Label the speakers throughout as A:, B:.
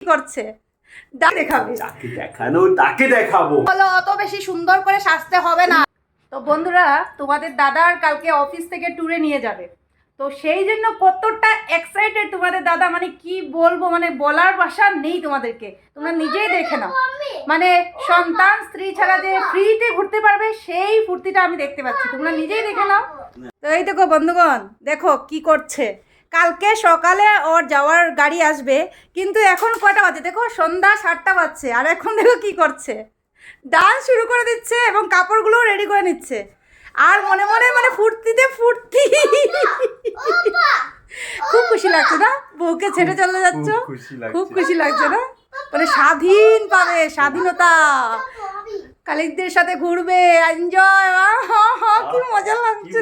A: করছে? দেখাবে।
B: তাকে দেখানো তাকে দেখাবো।
A: বলো অত বেশি সুন্দর করে সাজতে হবে না। তো বন্ধুরা তোমাদের দাদার কালকে অফিস থেকে ট্যুরে নিয়ে যাবে। তো সেই জন্য কতটা এক্সাইটেড তোমাদের দাদা মানে কি বলব মানে বলার ভাষা নেই তোমাদেরকে। তোমরা নিজেই দেখে নাও। মানে সন্তান স্ত্রী ছাড়া যে ফ্রিতে ঘুরতে পারবে সেই ফুর্তিটা আমি দেখতে পাচ্ছি। তোমরা নিজেই দেখে নাও। তো এই দেখো বন্ধুগণ দেখো কি করছে। কালকে সকালে ওর যাওয়ার গাড়ি আসবে কিন্তু এখন কয়টা বাজে? দেখো সন্ধ্যা সাতটা বাজছে আর এখন দেখো কি করছে। ডান্স শুরু করে দিচ্ছে এবং কাপড়গুলোও রেডি করে নিচ্ছে। আর মনে মনে মানে ফুর্তিতে ফুর্তি। খুব খুশি লাগছে না? বউকে ছেড়ে চলে যাচ্ছ?
B: খুব খুশি লাগছে।
A: খুব খুশি লাগছে না? মানে স্বাধীন পাবে স্বাধীনতা। কালিকদের সাথে ঘুরবে এনজয়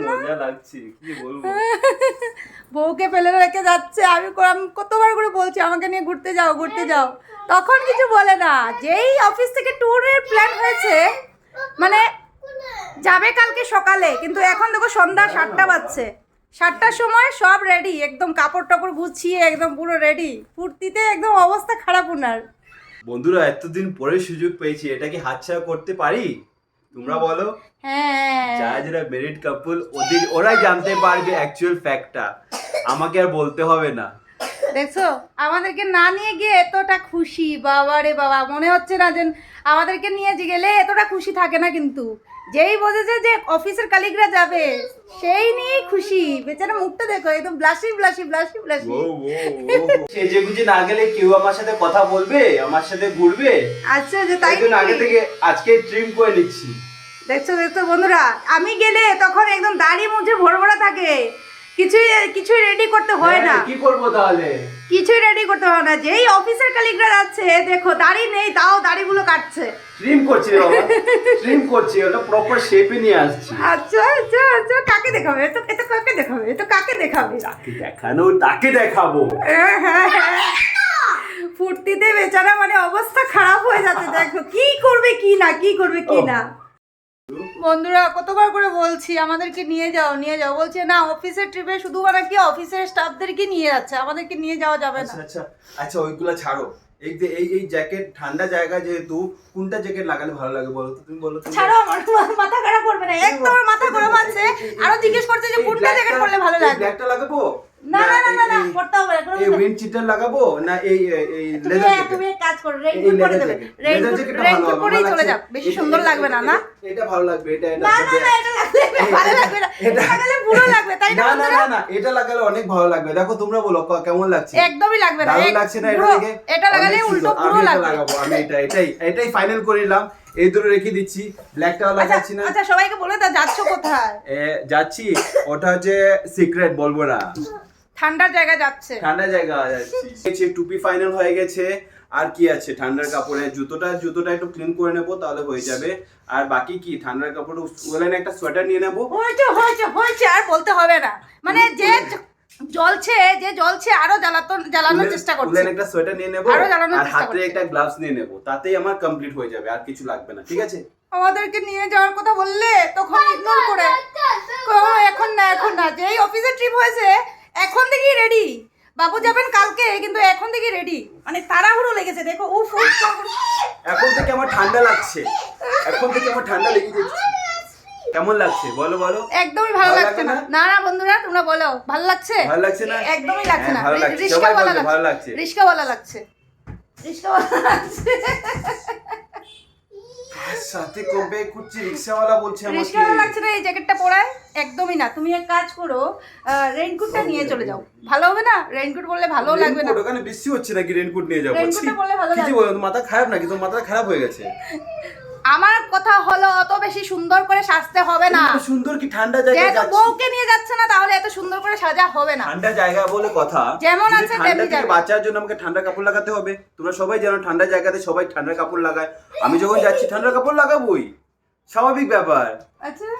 A: লাগছে না?
B: লাগছে কি বলব?
A: বউকে ফেলে রেখে যাচ্ছে আমি আমি কতবার করে বলছি আমাকে নিয়ে ঘুরতে যাও ঘুরতে যাও। তখন কিছু বলে না। যেই অফিস থেকে ট্যুরের প্ল্যান হয়েছে মানে যাবে কালকে সকালে কিন্তু এখন দেখো সন্ধ্যা সাতটা বাজছে। সাতটার সময় সব রেডি একদম কাপড় টাপড় গুছিয়ে একদম পুরো রেডি ফুর্তিতে একদম অবস্থা খারাপ উনার।
B: বন্ধুরা এতদিন পরে সুযোগ পেয়েছি এটা কি হাতছাড়া করতে পারি? তোমরা বলো।
A: হ্যাঁ
B: যারা যারা মেরিড কাপল ওদের ওরাই জানতে পারবে অ্যাকচুয়াল ফ্যাক্টটা আমাকে আর বলতে হবে না।
A: দেখছ? আমাদেরকে না নিয়ে গিয়ে এতটা খুশি বাবা রে বাবা মনে হচ্ছে না যে আমাদেরকে নিয়ে গেলে এতটা খুশি থাকে না কিন্তু। যেই বোঝেছে যে অফিসের কালিগরা যাবে সেই নিয়েই খুশি। বেচারা মুখটা দেখো একদম ব্লাশি ব্লাশি ব্লাশি ব্লাশি
B: ও ও সেজে গুজে না গেলে কেউ আমার সাথে কথা বলবে আমার সাথে ঘুরবে?
A: আচ্ছা যে তাই
B: তাই আগে থেকে আজকে ড্রিম করে নিচ্ছি।
A: দেখছ দেখছ বন্ধুরা? আমি গেলে তখন একদম দাড়ি মুছে ভরে ভরা থাকে। কিছুই কিছুই রেডি করতে হয় না।
B: হ্যাঁ, কি করব তাহলে?
A: কিছুই রেডি করতে হয় না। যেই অফিসের কালিগরা যাচ্ছে দেখো দাড়ি নেই তাও দাড়িগুলো কাটছে।
B: ড্রিম করছি বাবা। ড্রিম করছি ওটা প্রপার শেপে নিয়ে আসছি।
A: আচ্ছা আচ্ছা আচ্ছা কাকে দেখাবে? তো এ তো কাকে দেখাবে? এ তো কাকে দেখাবে?
B: তাকে দেখানো তাকে দেখাবো।
A: হ্যাঁ, হ্যাঁ। ফুর্তিতে বেচারা মানে অবস্থা খারাপ হয়ে যাচ্ছে দেখো। কি করবে কি না কি করবে কি না? বন্ধুরা কতবার করে বলছি আমাদেরকে নিয়ে যাও নিয়ে যাও। বলছে না অফিসের ট্রিপে শুধু মানে কি অফিসের স্টাফদেরকে নিয়ে যাচ্ছে? আমাদেরকে নিয়ে যাওয়া যাবে না।
B: আচ্ছা আচ্ছা আচ্ছা ওইগুলা ছাড়ো। এই যে এই এই জ্যাকেট ঠান্ডা জায়গা যেহেতু কোনটা জ্যাকেট লাগালে ভালো লাগে বলো তো? তুমি বলো
A: ছাড়ো আমার মাথা খারাপ করবে না। একদম মাথা গরম আছে। আরও জিজ্ঞেস করছে যে কোনটা জ্যাকেট পরলে ভালো লাগবে
B: ব্ল্যাকটা লাগাবো?
A: না না না না না হবে
B: এই উইন্ড চিটার লাগাবো না এই এই- এই লেদার
A: এক- তুমি কাজ করো রেইনকোট পরে দেবে। রেইনকোট
B: jacketটা ভালো
A: পরেই চলে যাও বেশি সুন্দর লাগবে না না?
B: এটা ভালো লাগবে এটা এটা
A: না না না এটা লাগলে ভালো লাগবে না। এটা লাগালে বুড়ো লাগবে তাই না
B: না না না না এটা লাগালে অনেক ভালো লাগবে। দেখো তোমরা বলো কেমন লাগছে?
A: একদমই লাগবে না
B: লাগছে না এটা দেখে?
A: এটা লাগালে উল্টো
B: এটা
A: লাগবে।
B: লাগাবো আমি এটা এটাই এটাই ফাইনাল করে নিলাম। এই দুটো রেখে দিচ্ছি। ব্ল্যাকটা
A: আচ্ছা
B: লাগাচ্ছি না।
A: আচ্ছা সবাইকে বলে দাও যাচ্ছ কোথায়?
B: যাচ্ছি। ওটা হচ্ছে সিক্রেট বলব না।
A: ঠান্ডার জায়গায় যাচ্ছে।
B: ঠান্ডা জায়গা যাচ্ছি। টুপি ফাইনাল হয়ে গেছে আর কি আছে? ঠান্ডার কাপড়ে জুতোটা জুতোটা একটু ক্লিন করে নেব তাহলে হয়ে যাবে। আর বাকি কি? ঠান্ডার কাপড় ওলেন একটা সোয়েটার নিয়ে নেব।
A: হয়েছে হয়েছে হয়েছে আর বলতে হবে না। মানে যে জ্বলছে যে জ্বলছে আরও জ্বালাতো জ্বালানোর চেষ্টা করছে।
B: উলেন একটা সোয়েটার নিয়ে নেব
A: আরও জ্বালানোর
B: আর
A: চেষ্টা
B: হাতে একটা গ্লাভস নিয়ে নেব। তাতেই আমার কমপ্লিট হয়ে যাবে আর কিছু লাগবে না ঠিক আছে?
A: আমাদেরকে নিয়ে যাওয়ার কথা বললে তখন ইগনোর করে। এখন না এখন না যেই অফিসে ট্রিপ হয়েছে এখন থেকেই রেডি বাবু যাবেন কালকে কিন্তু এখন থেকেই রেডি মানে তাড়াহুড়ো লেগেছে দেখো উফ উফ।
B: এখন থেকে আমার ঠান্ডা লাগছে। এখন থেকে আমার ঠান্ডা লেগে যাচ্ছে কেমন লাগছে? বলো বলো।
A: একদমই ভালো
B: ভালো
A: লাগছে না।
B: না?
A: না বন্ধুরা তোমরা বলো ভালো লাগছে?
B: ভালো লাগছে না?
A: একদমই লাগছে না।
B: হ্যাঁ, ভালো লাগছে।
A: রিস্কা
B: ভালো লাগছে।
A: রিস্কা বলা লাগছে রিস্কা বলা লাগছে
B: কার সাথে কবে কুচি রিক্সাওয়ালা বলছে আমাকে।
A: রিস্কা লাগছে না এই জ্যাকেটটা পরায়? একদমই না। তুমি এক কাজ করো রেইনকোটটা নিয়ে চলে যাও। ভালো হবে না? রেইনকোট বললে ভালো লাগবে না।
B: ওখানে বৃষ্টি হচ্ছে নাকি? রেনকোট নিয়ে যাব।
A: রেইনকোটটা বললে ভালো
B: কি বলো মাথা খারাপ নাকি? তোমার মাথা খারাপ হয়ে গেছে।
A: আমার কথা হলো অত বেশি সুন্দর করে সাজতে হবে না।
B: সুন্দর কি ঠান্ডা জায়গা
A: যেহেতু বউকে নিয়ে যাচ্ছে না তাহলে এত সুন্দর করে সাজা হবে না।
B: ঠান্ডা জায়গা বলে কথা।
A: যেমন আছে
B: ঠান্ডা
A: তেমনি
B: থেকে
A: যাবে।
B: বাঁচার জন্য আমাকে ঠান্ডা কাপড় লাগাতে হবে। তোমরা সবাই জানো ঠান্ডা জায়গাতে সবাই ঠান্ডা কাপড় লাগায়। আমি যখন যাচ্ছি ঠান্ডা কাপড় লাগাবোই। স্বাভাবিক ব্যাপার।
A: আচ্ছা।